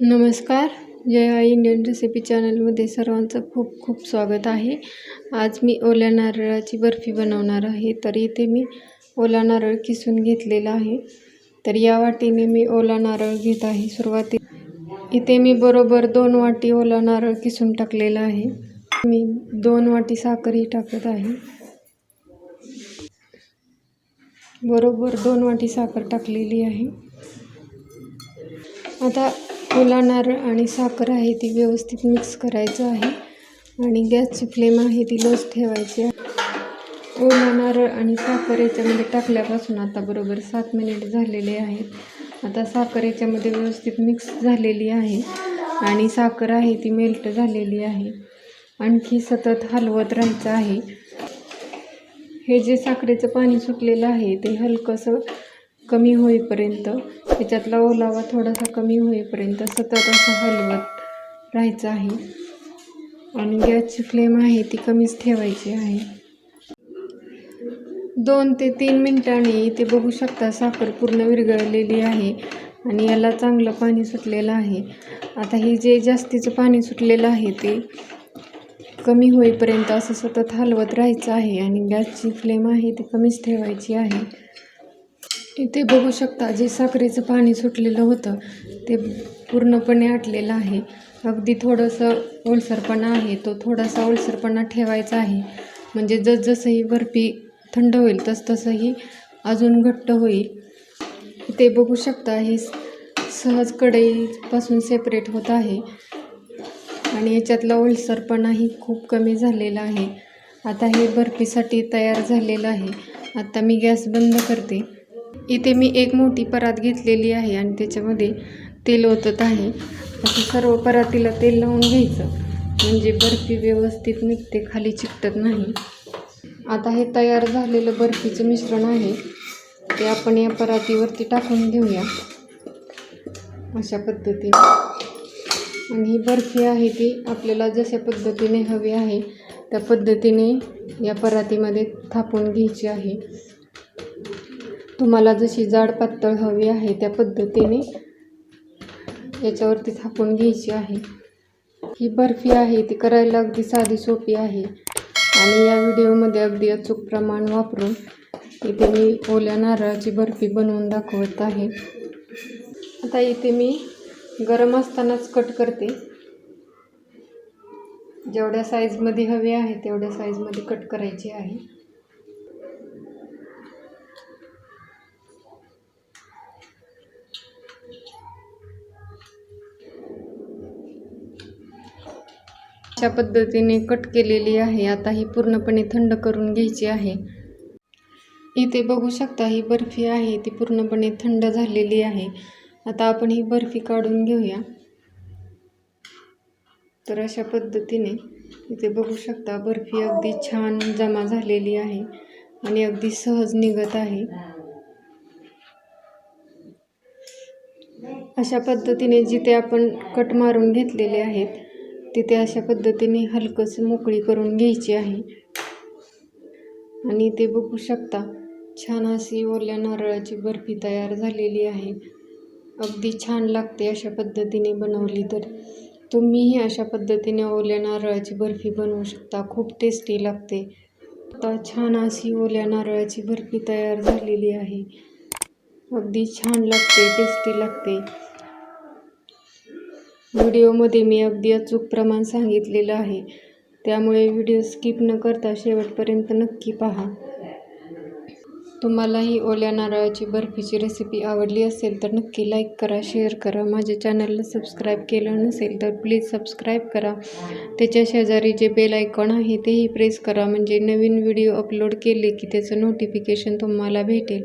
नमस्कार जय आई Indian recipe चॅनलमध्ये सर्वांचं खूप खूप स्वागत आहे. आज मी ओल्या नारळाची बर्फी बनवणार आहे तर इथे मी ओला नारळ किसून घेतलेला आहे. तर या वाटीने मी ओला नारळ घेत आहे सुरुवाती इथे मी बरोबर दोन वाटी ओला नारळ किसून टाकलेला आहे. मी दोन वाटी साखरही टाकत आहे. बरोबर दोन वाटी साखर टाकलेली आहे. आता ओला नारळ आणि साखर आहे ती व्यवस्थित मिक्स करायचं आहे. आणि गॅसची फ्लेम आहे ती लोच ठेवायची आहे. ओला नारळ आणि साखर याच्यामध्ये टाकल्यापासून आता बरोबर सात मिनिट झालेले आहेत. आता साखर याच्यामध्ये व्यवस्थित मिक्स झालेली आहे. आणि साखर आहे ती मेल्ट झालेली आहे. आणखी सतत हलवत राहायचं आहे. हे जे साखरेचं पाणी सुटलेलं आहे ते हलकंसं कमी होईपर्यंत त्याच्यातला ओलावा थोडासा कमी होईपर्यंत सतत असं हलवत राहायचं आहे. आणि गॅसची फ्लेम आहे ती कमीच ठेवायची आहे. दोन ते तीन मिनिटांनी इथे बघू शकता साखर पूर्ण विरघळलेली आहे आणि याला चांगलं पाणी सुटलेलं आहे. आता हे जे जास्तीचं पाणी सुटलेलं आहे ते कमी होईपर्यंत असं सतत हलवत राहायचं आहे आणि गॅसची फ्लेम आहे ती कमीच ठेवायची आहे. इथे बघू शकता जे साखरेचं पाणी सुटलेलं होतं ते पूर्णपणे आटलेलं आहे. अगदी थोडंसं ओलसरपणा आहे. तो थोडासा ओलसरपणा ठेवायचा आहे. म्हणजे जसजसं बर्फी थंड होईल तसतसंही अजून घट्ट होईल. ते बघू शकता हे सहज कढईपासून सेपरेट होत आहे. आणि याच्यातला ओलसरपणाही खूप कमी झालेला आहे. आता हे बर्फीसाठी तयार झालेलं आहे. आता मी गॅस बंद करते. इथे मी एक मोठी परात घेतलेली आहे आणि त्याच्यामध्ये तेल ओतत आहे. असं सर्व परातीला तेल लावून घ्यायचं. म्हणजे बर्फी व्यवस्थित निघते खाली चिकटत नाही. आता हे तयार झालेलं बर्फीचं मिश्रण आहे. ते आपण या परातीवरती टाकून घेऊया. अशा पद्धतीने. आणि ही बर्फी आहे ती आपल्याला जशा पद्धतीने हवी आहे त्या पद्धतीने या परातीमध्ये थापून घ्यायची आहे. तुम्हाला जशी जाड पातळ हवी आहे त्या पद्धतीने याच्यावरती थापून घ्यायची आहे. ही बर्फी आहे ती करायला अगदी साधी सोपी आहे. आणि या व्हिडिओमध्ये अगदी अचूक प्रमाण वापरून इथे मी ओल्या नारळाची बर्फी बनवून दाखवत आहे. आता इथे मी गरम असतानाच कट करते. जेवढ्या साईजमध्ये हवी आहे तेवढ्या साईजमध्ये कट करायची आहे. अशा पद्धतीने कट केलेली आहे. आता ही पूर्णपणे थंड करून घ्यायची आहे. इथे बघू शकता ही बर्फी आहे. ती पूर्णपणे थंड झालेली आहे. आता आपण ही बर्फी काढून घेऊया. तर अशा पद्धतीने इथे बघू शकता बर्फी अगदी छान जमा झालेली आहे आणि अगदी सहज निघत आहे. अशा पद्धतीने जिथे आपण कट मारून घेतलेले आहेत तिथे अशा पद्धतीने हलकंसं मोकळी करून घ्यायची आहे. आणि ते बघू शकता छान अशी ओल्या नारळाची बर्फी तयार झालेली आहे. अगदी छान लागते अशा पद्धतीने बनवली तर. तुम्हीही अशा पद्धतीने ओल्या नारळाची बर्फी बनवू शकता. खूप टेस्टी लागते. आता छान अशी ओल्या नारळाची बर्फी तयार झालेली आहे. अगदी छान लागते टेस्टी लागते. व्हिडिओमध्ये मी अगदी अचूक प्रमाण सांगितलेलं आहे. त्यामुळे व्हिडिओ स्किप न करता शेवटपर्यंत नक्की पहा. तुम्हालाही ओल्या नारळाची बर्फीची रेसिपी आवडली असेल तर नक्की लाईक करा शेअर करा. माझ्या चॅनलला सबस्क्राईब केलं नसेल तर प्लीज सबस्क्राईब करा. त्याच्या शेजारी जे बेल आयकॉन आहे तेही प्रेस करा. म्हणजे नवीन व्हिडिओ अपलोड केले की त्याचं नोटिफिकेशन तुम्हाला भेटेल.